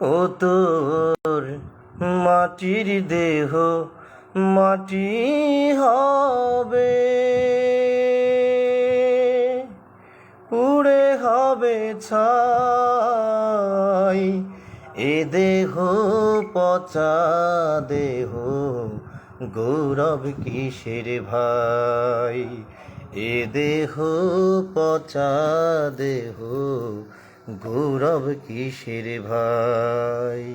ও তোর মাটির দেহ মাটি হবে। পুড়ে হবে ছাই, এ দেহ পচা দেহ, গৌরব কিসের ভাই? এ দেহ পচা দেহ গৌরব কিসের ভাই?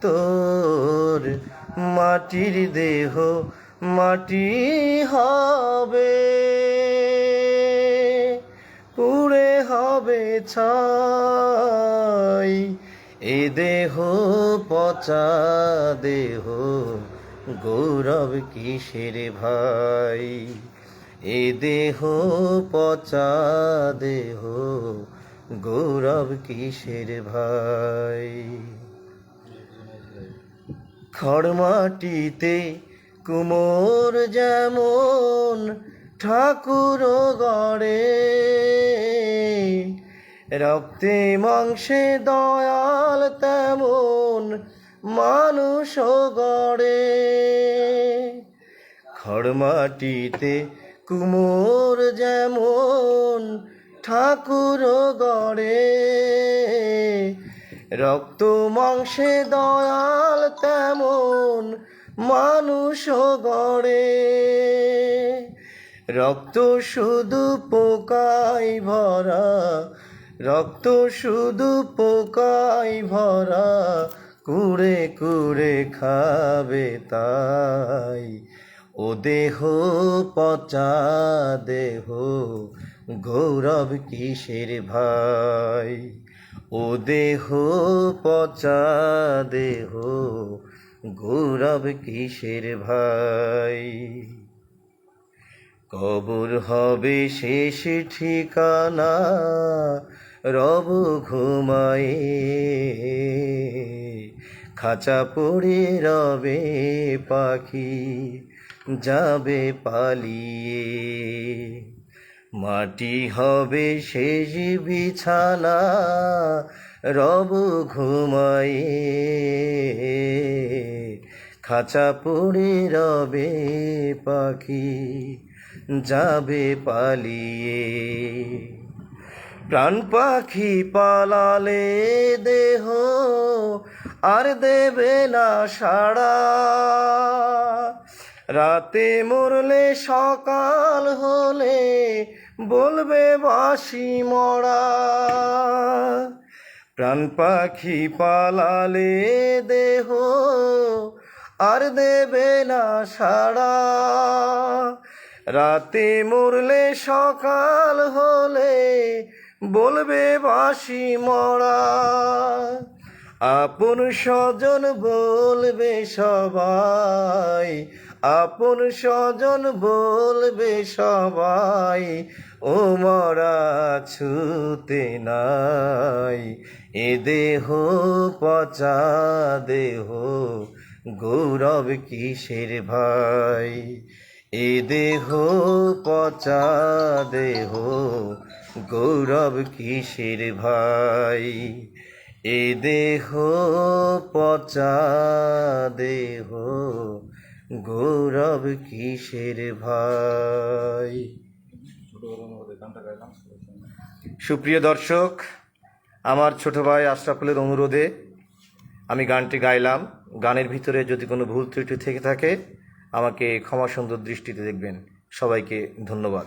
তোর মাটির দেহ মাটি হবে। পুড়ে হবে ছাই। এ দেহ পচা দেহ, গৌরব কিসের ভাই? এ দেহ পচা দেহ গৌরব কিসের ভাই? খড়মাটিতে কুমোর যেমন ঠাকুর গড়ে, রক্তে মাংসে দয়াল তেমন মানুষ গড়ে। খড়মাটিতে কুমোর যেমন ঠাকুর গড়ে। রক্ত মাংসে দয়াল তেমন মানুষ গড়ে। রক্ত শুধু পোকাই ভরা, রক্ত শুধু পোকাই ভরা, কুড়ে কুড়ে খাবে তাই। ও দেহ পচা দেহ গৌরব কিসের ভাই? ও দেহ পচা দেহ, গৌরব কিসের ভাই? কবর হবে শেষ ঠিকানা, রব ঘুমায়ে। খাঁচা পড়ে রবে পাখি, যাবে পালিয়ে। মাটি হবে শেষ বিছানা, রব ঘুমায়ে খাঁচা পড়ে রবে পাখি, যাবে পালিয়ে। প্রাণ পাখি পালালে দেহ আর দেবে না সাড়া। রাতে মরলে সকাল হলে বলবে বাসি মরা। প্রাণ পাখি পালালে দেহ আর দেবে না সাড়া। রাতে মরলে সকাল হলে বলবে বাসি মরা। আপন স্বজন বলবে সবাই আপন স্বজন বলবে সবাই ও মরা ছুতে নাই। এ দেহ পচা দেহ, গৌরব কিসের ভাই? এ দেহ পচা দেহ, গৌরব কিসের ভাই? এ দেহ পচা দেহ গৌরব কিসের ভাই? সুপ্রিয় দর্শক, আমার ছোট ভাই আশরাফুলের অনুরোধে আমি গানটি গাইলাম। গানের ভিতরে যদি কোনো ভুল ত্রুটি থেকে থাকে, আমাকে ক্ষমা সুন্দর দৃষ্টিতে দেখবেন। সবাইকে ধন্যবাদ।